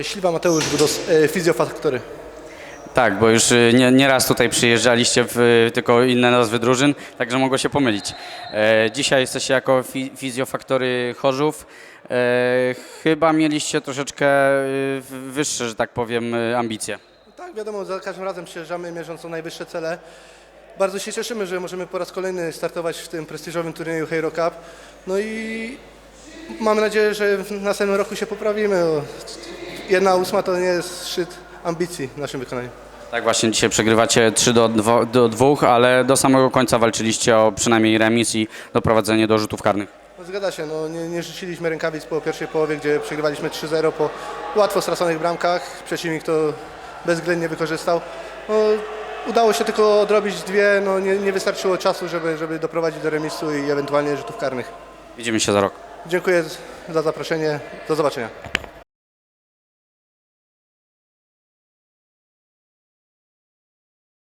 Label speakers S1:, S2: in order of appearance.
S1: E, Śliwa Mateusz, Budos, e, Fizjofaktory.
S2: Tak, bo już y, nie, nie raz tutaj przyjeżdżaliście w tylko inne nazwy drużyn, także mogło się pomylić. E, dzisiaj jesteście jako fi, fizjofaktory Chorzów. E, chyba mieliście troszeczkę wyższe, że tak powiem, ambicje.
S1: Tak, wiadomo, za każdym razem przyjeżdżamy mierząc o najwyższe cele. Bardzo się cieszymy, że możemy po raz kolejny startować w tym prestiżowym turnieju Hero Cup. No i mamy nadzieję, że w następnym roku się poprawimy. Jedna ósma to nie jest szczyt ambicji w naszym wykonaniu.
S2: Tak właśnie, dzisiaj przegrywacie 3 do 2, do 2, ale do samego końca walczyliście o przynajmniej remis i doprowadzenie do rzutów karnych.
S1: No, zgadza się, no, nie, nie rzuciliśmy rękawic po pierwszej połowie, gdzie przegrywaliśmy 3-0 po łatwo straconych bramkach. Przeciwnik to bezwzględnie wykorzystał. No, udało się tylko odrobić dwie, no, nie, nie wystarczyło czasu, żeby, żeby doprowadzić do remisu i ewentualnie rzutów karnych.
S2: Widzimy się za rok.
S1: Dziękuję za zaproszenie, do zobaczenia.